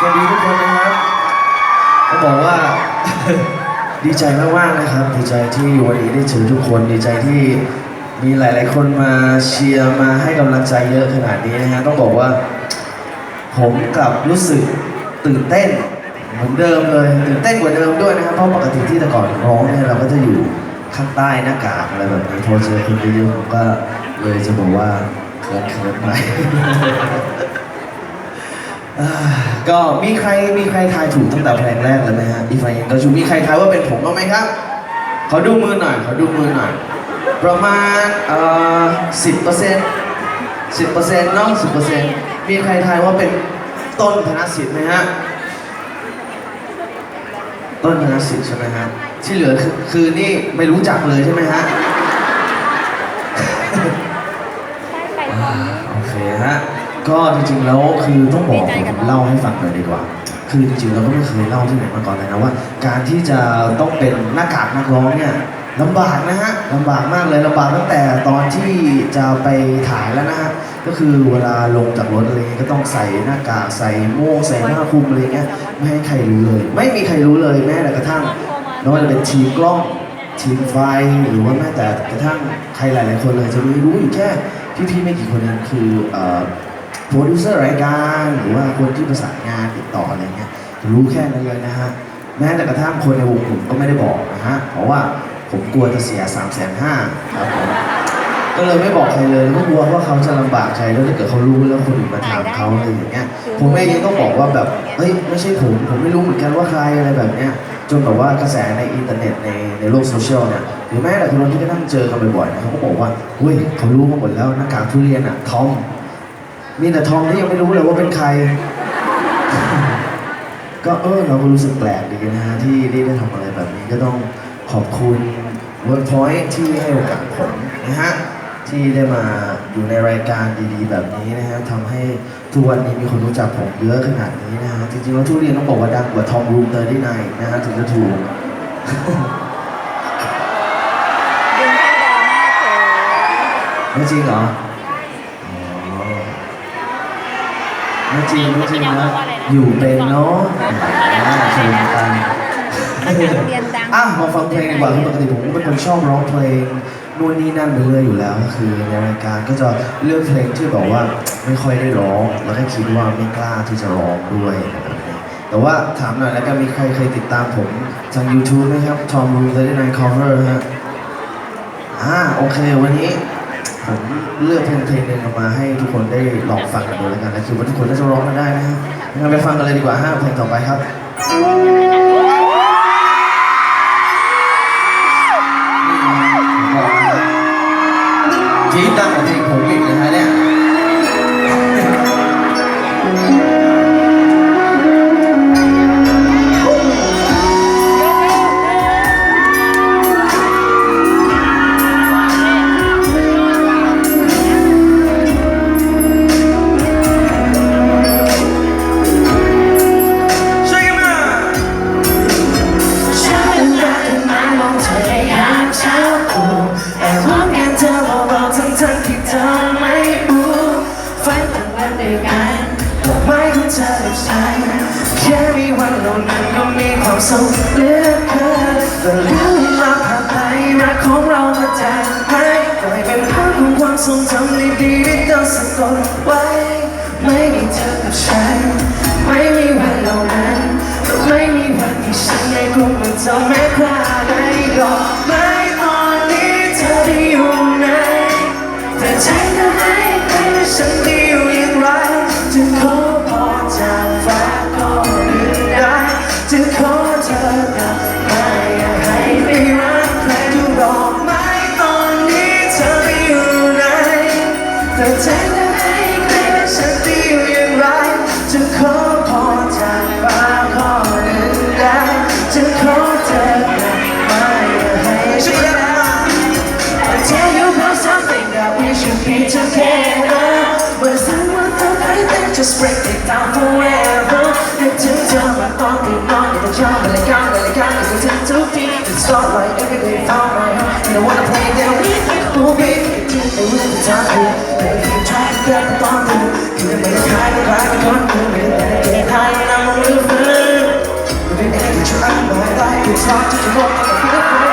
สวัสดีทุกคนนะครับต้องบอกว่า ดีใจมากๆนะครับ ดีใจที่วันนี้ได้เจอทุกคนดีใจที่มีหลาย ๆ คนมาเชียร์มาให้กำลังใจเยอะขนาดนี้นะฮะต้องบอกว่า ผมกลับรู้สึกตื่นเต้นเหมือนเดิมเลยตื่นเต้นกว่าเดิมด้วยนะครับเพราะปกติที่แต่ก่อนร้องเนี่ยเราก็จะอยู่ข้างใต้หน้ากากอะไรแบบนี้พอเจอคนเยอะๆผมก็เลยจะบอกว่าเขินเขินๆไป อ่าก็มีใครมีใครทายถูกตั้งแต่เพลงแรกเลยไหมฮะอีไฟเองก็ชูมีใครทายว่าเป็นผมบ้างไหมครับขอดูมือหน่อยขอดูมือหน่อย ประมาณเอ่อสิบเปอร์เซ็นต์สิบเปอร์เซ็นต์เนาะสิบเปอร์เซ็นต์มีใครทายว่าเป็นต้นธนสิทธิ์ไหมฮะต้นธนสิทธิ์ใช่ไหมฮะที่เหลือคือคือนี่ไม่รู้จักเลยใช่ไหมฮะไปพร้อมโอเคฮะ ก็จริงๆแล้วคือต้องบอกผมเล่าให้ฟังหน่อยดีกว่า คือจริงๆเราก็ไม่เคยเล่าที่ไหนมาก่อนเลยนะว่า การที่จะต้องเป็นหน้ากากนักร้องเนี่ยลำบากนะฮะลำบากมากเลยลำบากตั้งแต่ตอนที่จะไปถ่ายแล้วนะฮะก็คือเวลาลงจากรถอะไรเงี้ยก็ต้องใส่หน้ากากใส่โม่งใส่หน้าคลุมอะไรเงี้ยไม่ให้ใครรู้เลย ไม่มีใครรู้เลยแม้แต่กระทั่งไม่ว่าจะเป็นทีมกล้องทีมไฟหรือว่าแม้แต่กระทั่งใครหลาย ๆ คนเลยจะมีรู้อยู่แค่พี่ๆไม่กี่คนเองคืออ โปรดิวเซอร์รายการหรือว่าคนที่ประสานงานติดต่ออะไรเงี้ยรู้แค่นั้นเลยนะฮะแม้แต่กระทั่งคนในวงผมก็ไม่ได้บอกนะฮะเพราะว่าผมกลัวจะเสีย3ามแสนห้าครับผมก็เลยไม่บอกใครเลยก็กลัวว่าเขาจะลำบากใจแล้วถ้าเกิดเขารู้แล้วคนอื่นมาถามเขาอะไรอย่างเงี้ยผมเองยังต้องบอกว่าแบบเฮ้ยไม่ใช่ผมผมไม่รู้เหมือนกันว่าใครอะไรแบบเนี้ยจนแบบว่ากระแสในอินเทอร์เน็ตในในโลกโซเชียลเนี่ยหรือแม้แต่คนที่ก็นั่งเจอกันบ่อยๆนะเขาก็บอกว่าเฮ้ยเขารู้มาหมดแล้วหน้ากากทุเรียนอะทอม มีแต่ทอมที่ยังไม่รู้เลยว่าเป็นใคร ก็เออเราก็รู้สึกแปลกดีนะฮะที่ได้ได้ทำอะไรแบบนี้ก็ต้องขอบคุณ Workpoint ที่ให้โอกาสผมนะฮะที่ได้มาอยู่ในรายการดีๆ แบบนี้นะฮะทำให้ทุกวันนี้มีคนรู้จักผมเยอะขนาดนี้นะฮะจริงๆแล้วทุเรียนต้องบอกว่าดังกว่าทอมรูมเตอร์ได้ไนนะฮะถึงจะถูกดึงให้ดราม่าเถอะไม่จริงเหรออ๋อ ไม่จริงไม่จริงนะอยู่เป็นเนาะอ่าชมกันมันจะเรียนดังอะมาฟังเพลงดีกว่าคือปกติผมเป็นคนชอบร้องเพลงนู่นนี่นั่นไปเรื่อยอยู่แล้วก็คือในรายการก็จะเลือกเพลงที่แบบว่าไม่ค่อยได้ร้องแล้วก็คิดว่าไม่กล้าที่จะร้องด้วยอะไรแบบนี้แต่ว่าถามหน่อยแล้วกันมีใครเคยติดตามผมทาง YouTube ไหมครับ Tom Room 39 Cover ฮะอ่าโอเค วันนี้ผม เลือกเพลงเพลงหนึ่งออกมาให้ทุกคนได้ลองฟังกันดูแล้วกันนะคือว่าทุกคนน่าจะร้องกันได้นะฮะงั้นไปฟังกันเลยดีกว่าฮะเพลงต่อไปครับจี๊ดดังกว่า ที่ไปรู้ที่ทางกู Baby you try to get me on you คือไม่ได้คล้ายไม่คล้ายไม่คนกูไม่ได้แต่เกล้ายนำมันรู้ฟื้น Baby I get you out of my life It's hard to do what I'm feeling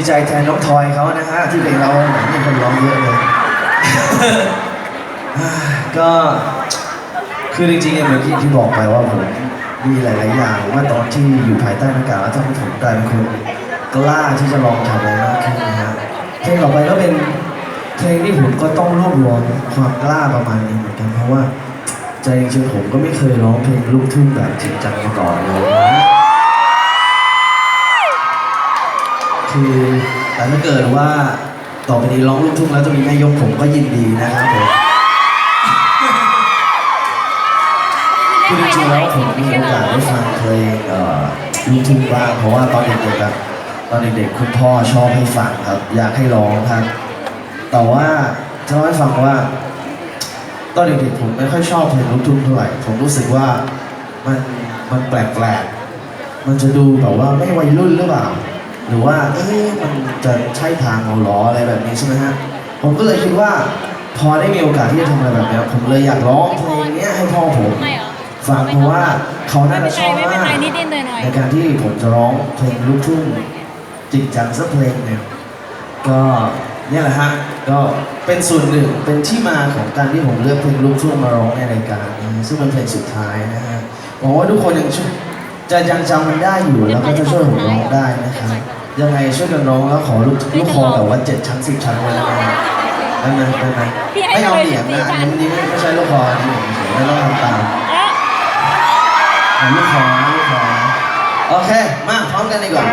ดีใจแทนน้องทอยเขานะฮะที่เพลงเราเหมือนมีคนร้องเยอะเลย ก็คือจริงๆเนี่ยเหมือนที่ที่บอกไปว่าผมมีหลาย ๆ อย่างว่าตอนที่อยู่ภายใต้หน้ากากแล้วทำให้ผมกลายเป็นคนกล้าที่จะลองทำอะไรมากขึ้นนะฮะเพลงต่อไปก็เป็นเพลงที่ผมก็ต้องรวบรวมความกล้าประมาณนึงเหมือนกันเพราะว่าใจจริงๆผมก็ไม่เคยร้องเพลงลูกทุ่งแบบจริงจังมาก่อนเลย คือแต่ถ้าเกิดว่าต่อไปนี้ร้องลูกทุ่งแล้วจะมีแม่ยกผมก็ยินดีนะครับผมคือจริงๆแล้วผมมีโอกาสได้ฟังเพลงลูกทุ่งบ้างเพราะว่าตอนเด็กๆอะตอนเด็กๆคุณพ่อชอบให้ฟังครับ อยากให้ร้องครับแต่ว่าจะเล่าให้ฟังว่า ตอนเด็กๆผมไม่ค่อยชอบเพลงลูกทุ่งเท่าไหร่ผมรู้สึกว่ามันมันแปลกๆมันจะดูแบบว่าไม่วัยรุ่นหรือเปล่า หรือว่าเอ๊ะมันจะใช่ทางเราล้ออะไรแบบนี้ใช่ไหมฮะผมก็เลยคิดว่า พอได้มีโอกาสที่จะทำอะไรแบบเนี้ยผมเลยอยากร้องเพลงเนี้ยให้พ่อผมไม่เหรอ ฟังเพราะว่าเขาน่าจะชอบไม่เป็นมากไรนิดๆหน่อยๆ ในการที่ผมจะร้องเพลงลูกทุ่งจริงจังสักเพลงหนึ่งก็เนี่ยแหละฮะก็เป็นส่วนหนึ่งเป็นที่มาของการที่ผมเลือกเพลงลูกทุ่งมาร้องในรายการนี้ซึ่งเป็นเพลงสุดท้ายนะฮะหวังว่าทุกคนยังช่วยจะยังจำมันได้อยู่แล้วก็จะช่วยผมร้องได้นะครับ ยังไงช่วยกันร้องแล้วขอลูกลูกคอแบบว่าเจ็ดชั้นสิบชั้นเลยนะได้ไหมได้ไหมพี่ให้ไม่เอาเลยเหนียงสี่นะชั้อันนนี้ไม่ใช่ลูกคออันนี้ผมเฉยไม่ต้องทำตามเอ๊ะอะลูกคอนะลูกคอนะโอเค มาพร้อมกันดีกว่า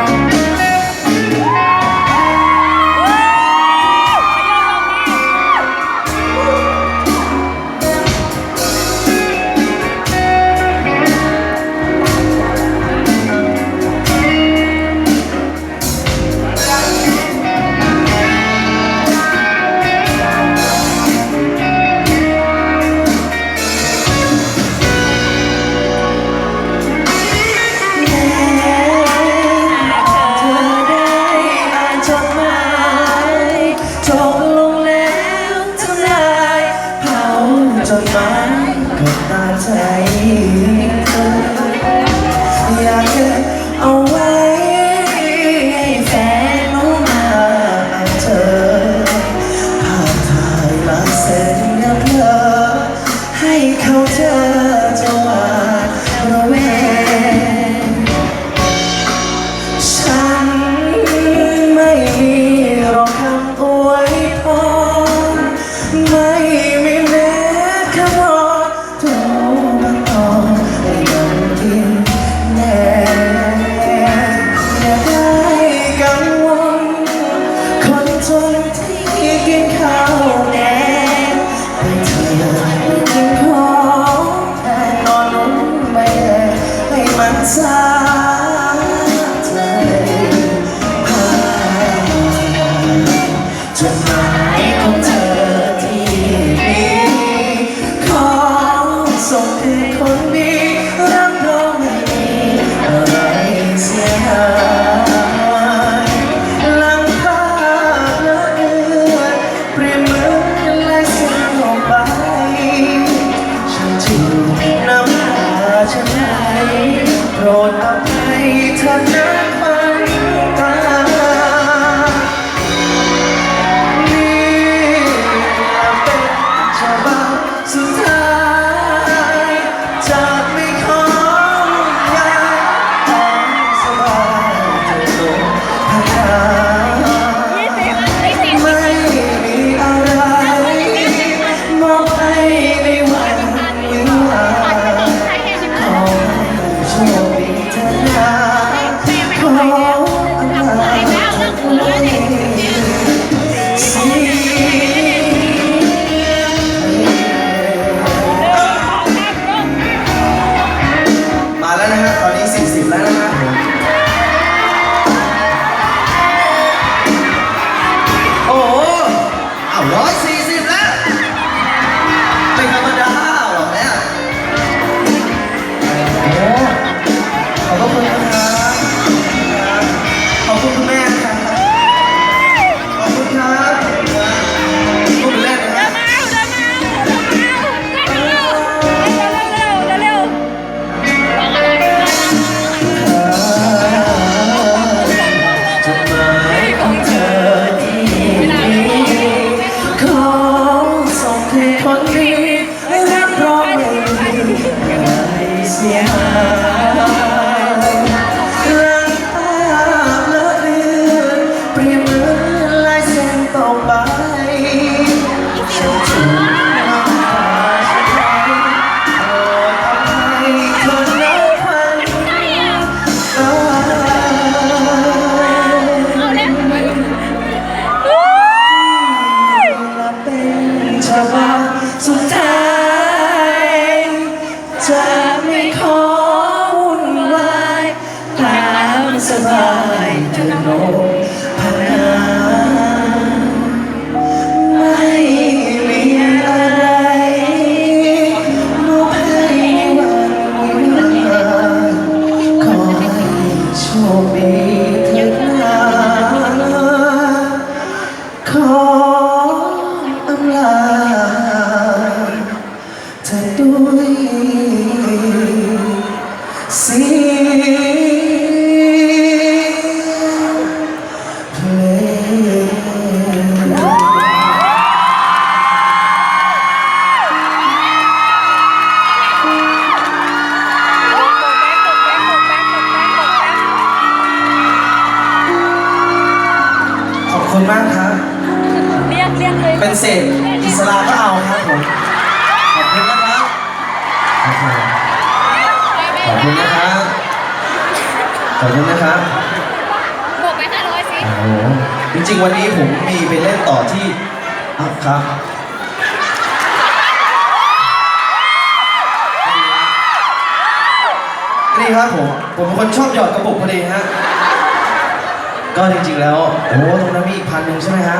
ก็จริงๆแล้วโอ้ตรงนั้นมีอีกพันหนึ่งใช่ไหมฮะ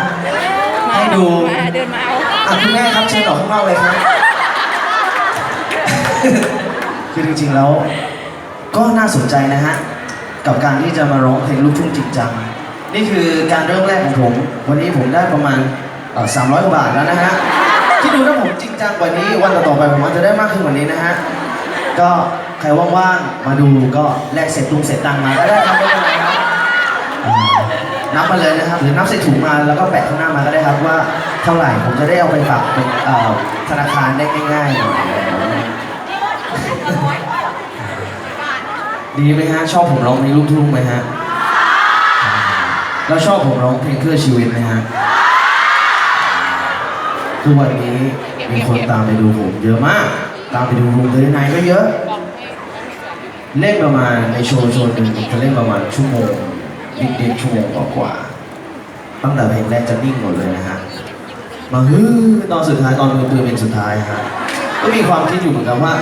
ให้ดู มาเดินมาเอาอะคุณแม่ครับเชิญออกข้างนอกเลยครับ คือจริงๆแล้ว ก็น่าสนใจนะฮะ กับการที่จะมาร้องเพลงลูกทุ่งจริงจัง นี่คือการเริ่มแรกของผม วันนี้ผมได้ประมาณสามร้อยกว่าบาทแล้วนะฮะที่ดูถ้าผมจริงจังกว่านี้ วันต่อๆไปผมอาจจะได้มากขึ้นกว่านี้นะฮะ ก็ใครว่างๆ มาดูก็แลกเสร็จตุงเสร็จตังค์มาก็ได้ครับไม่เป็ นับมาเลยนะครับ หรือนับใส่ถุงมาแล้วก็แปะข้างหน้ามาก็ได้ครับว่าเท่าไหร่ผมจะได้เอาไปฝากเป็นเอ่อธนาคารได้ง่ายๆ ดีไหมฮะ ชอบผมร้องเพลงลูกทุ่งไหมฮะ แล้วชอบผมร้องเพลงเพื่อชีวิตไหมฮะทุกวันนี้มีคนตามไปดูผมเยอะมาก ตามไปดูวงเดนไนก็เยอะ เล่นประมาณในโชว์โชว์หนึ่งจะเล่นประมาณชั่วโมง นิดๆชั่วโมงกว่าๆตั้งแต่เพลงแรกจะนิ่งหมดเลยนะฮะ มาฮือตอนสุดท้ายตอนมือปืนเป็นสุดท้ายฮะ ก็มีความคิดอยู่เหมือนกันว่า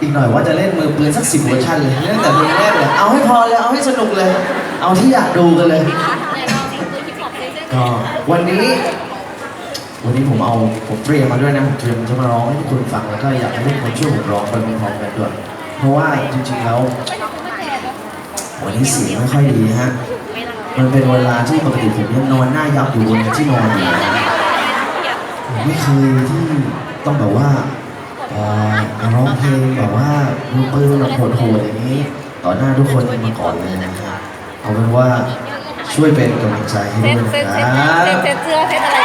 อีกหน่อยว่าจะเล่นมือปืนสักสิบเวอร์ชันเลยเล่นแต่เพลงแรกเลยเอาให้พอเลยเอาให้สนุกเลย เอาที่อยากดูกันเลย ก็วันนี้ วันนี้ผมเอาผมเตรียมมาด้วยนะผมเตรียมจะมาร้องให้ทุกคนฟังแล้วก็อยากให้ทุกคนช่วยผมร้องไปพร้อมๆกันด้วยเพราะว่าจริงๆแล้ววันนี้เสียงไม่ค่อยดีฮะ มันเป็นเวลาที่ปกติผมยังนอนหน้ายับอยู่บนที่นอนอยู่นะผมไม่เคยที่ต้องแบบว่าเอ่อมาร้องเพลงแบบว่ามือปืนแบบโหดๆอย่างนี้ ต่อหน้าทุกคนมาก่อนเลยนะครับเอาเป็นว่าช่วยเป็นกำลังใจให้ด้วยนะครับ เซ็ตเสื้อเซ็ตอะไร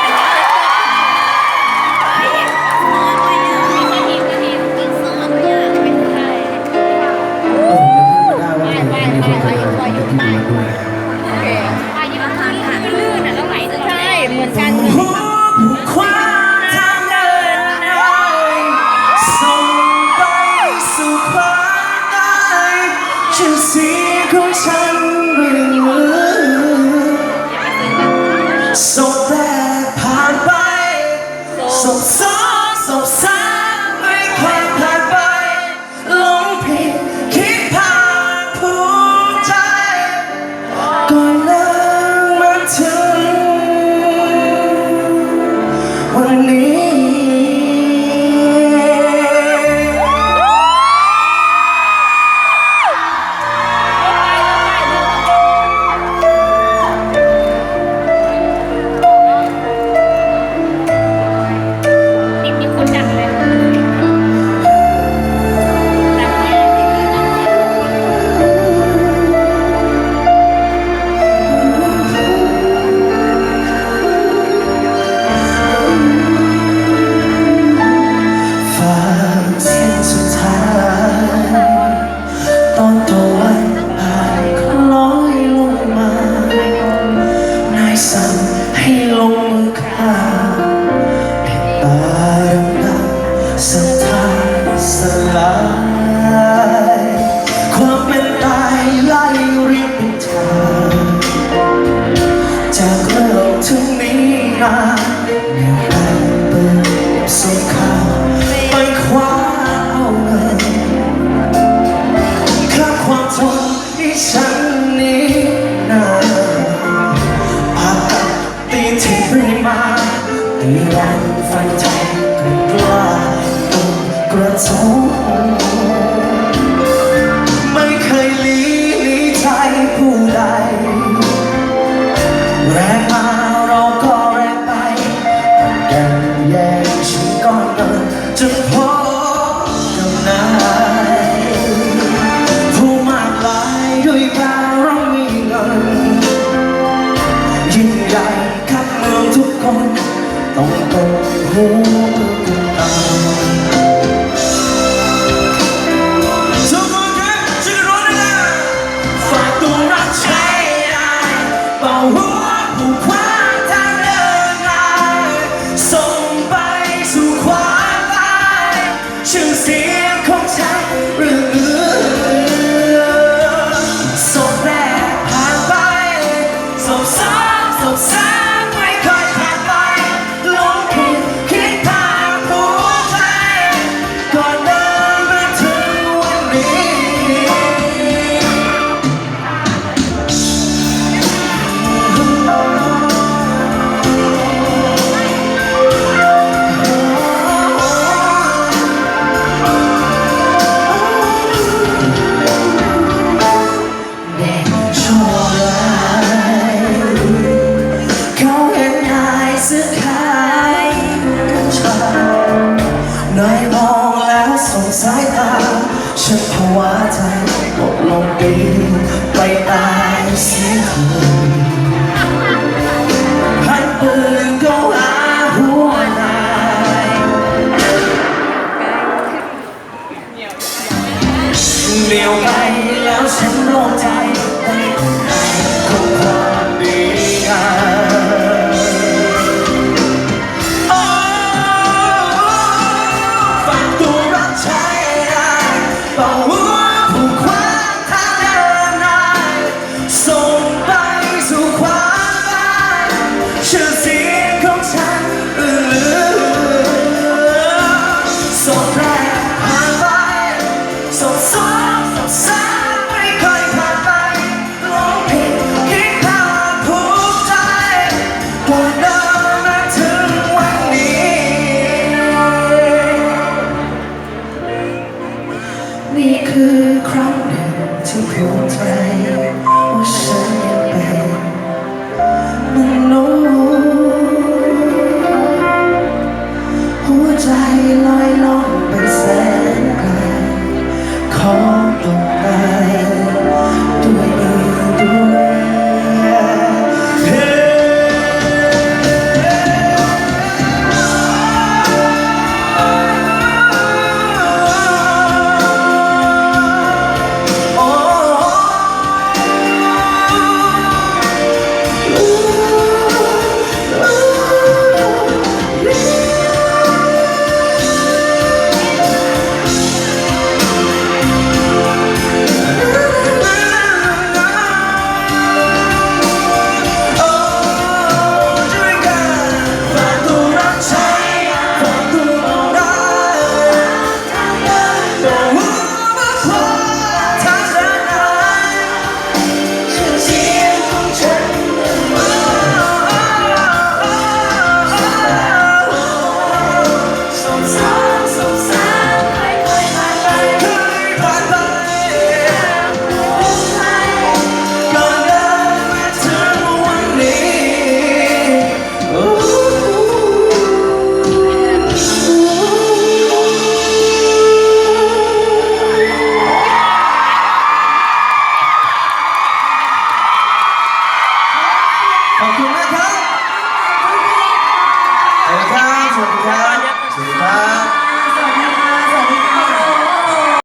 แย่งฉันก็เงินจนพบกับนายผู้มากลายด้วยการรามีเงินยิ่งใหญ่ขับเมืองทุกคน ต้องตกหูกันตาย